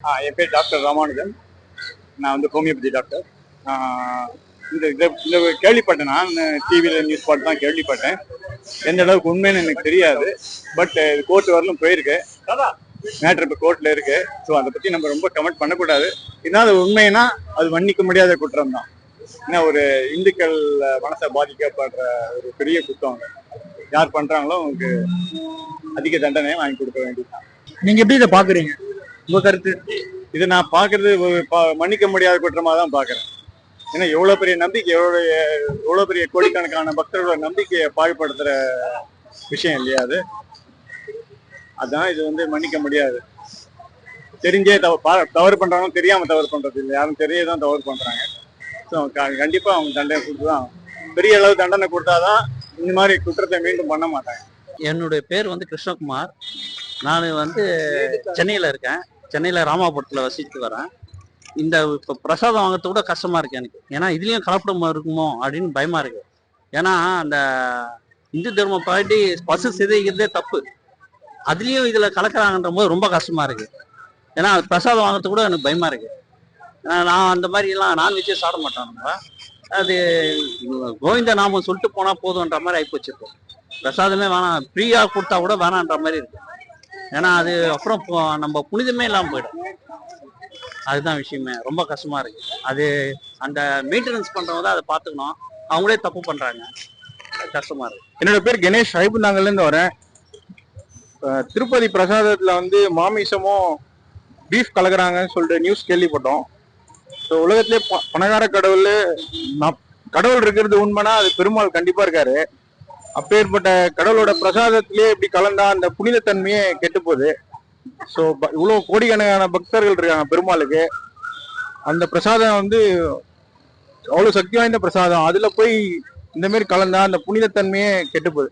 ஆ என் பேர் டாக்டர் ராமானுஜன். நான் வந்து ஹோமியோபதி டாக்டர். ஆ, இந்த இதை இந்த கேள்விப்பட்டேன் நான். டிவியில் நியூஸ் பார்த்து தான் கேள்விப்பட்டேன். எந்த அளவுக்கு உண்மைன்னு எனக்கு தெரியாது. பட் கோர்ட் வரலும் போயிருக்கு. மேட்ரு இப்போ கோர்ட்டில் இருக்கு. ஸோ அதை பற்றி நம்ம ரொம்ப கமெண்ட் பண்ணக்கூடாது. ஏன்னா அது உண்மைனா அது மன்னிக்க முடியாத குற்றம் தான். ஏன்னா ஒரு இந்துக்கள் மனசை பாதிக்கப்படுற ஒரு பெரிய குற்றம். யார் பண்றாங்களோ அவங்களுக்கு அதிக தண்டனையை வாங்கி கொடுக்க வேண்டியது நீங்க எப்படி இதை பாக்குறீங்க? உங்க கருத்து? இது நான் பார்க்கறது பா- மன்னிக்க முடியாத குற்றமா தான் பாக்குறேன் ஏன்னா எவ்வளவு பெரிய நம்பிக்கை எவ்வளவு எவ்வளவு பெரிய கோடிக்கணக்கான பக்தர்களோட நம்பிக்கையை பாழ்படுத்துற விஷயம் இல்லையா அது? அதான் இது வந்து மன்னிக்க முடியாது. தெரிஞ்சே தவ- பா- தவறு பண்றாங்க தெரியாம தவறு பண்றது இல்லை. யாரும் தெரியே தவறு பண்றாங்க. ஸோ கண்டிப்பா அவங்க தண்டனை கொடுத்துதான் பெரிய அளவு தண்டனை கொடுத்தாதான் இந்த மாதிரி குற்றத்தை மீண்டும் பண்ண மாட்டாங்க. என்னுடைய பேர் வந்து கிருஷ்ணகுமார். நான் வந்து சென்னையில் இருக்கேன். சென்னையில் ராமாபுரத்தில் வசித்து வரேன். இந்த இப்போ பிரசாதம் வாங்குறது கூட கஷ்டமாக இருக்கு எனக்கு. ஏன்னா இதுலேயும் கலப்படம் இருக்குமோ அப்படின்னு பயமாக இருக்கு. ஏன்னா அந்த இந்து தர்ம பாட்டி பசு சிதைக்கிறதே தப்பு. அதுலேயும் இதில் கலக்கிறாங்கன்ற போது ரொம்ப கஷ்டமாக இருக்கு. ஏன்னா பிரசாதம் வாங்குறது கூட எனக்கு பயமாக இருக்கு. நான் அந்த மாதிரிலாம் நான்வெஜ்ஜே சாப்பிட மாட்டேன் நம்ம. அது கோவிந்த நாமம் சொல்லிட்டு போனால் போதுன்ற மாதிரி ஆகிப்போச்சு இப்போ. பிரசாதமே வேணாம். ஃப்ரீயாக கொடுத்தா கூட வேணான்ற மாதிரி இருக்கு. ஏன்னா அது அப்புறம் நம்ம புனிதமே இல்லாமல் போயிடும். அதுதான் விஷயமே. ரொம்ப கஷ்டமா இருக்கு. அது அந்த மெயின்டெனன்ஸ் பண்றவங்க தான் அதை பார்த்துக்கணும். அவங்களே தப்பு பண்றாங்க. கஷ்டமா இருக்கு. என்னோட பேர் கணேஷ். ஐபுந்தாங்கல்ல இருந்து வரேன். திருப்பதி பிரசாதத்தில் வந்து மாமிசமும் பீஃப் கலக்குறாங்கன்னு சொல்லிட்டு நியூஸ் கேள்விப்பட்டோம். ஸோ உலகத்திலே ப- பணக்கார கடவுள் கடவுள் இருக்கிறது உண்மைனா அது பெருமாள் கண்டிப்பாக இருக்காரு. அப்பேற்பட்ட கடவுளோட பிரசாதத்திலே இப்படி கலந்தா அந்த புனிதத்தன்மையே கெட்டு போகுது ஸோ இவ்வளோ கோடிக்கணக்கான பக்தர்கள் இருக்காங்க பெருமாளுக்கு. அந்த பிரசாதம் வந்து அவ்வளோ சக்தி வாய்ந்த பிரசாதம். அதில் போய் இந்தமாரி கலந்தா அந்த புனிதத்தன்மையே கெட்டு போகுது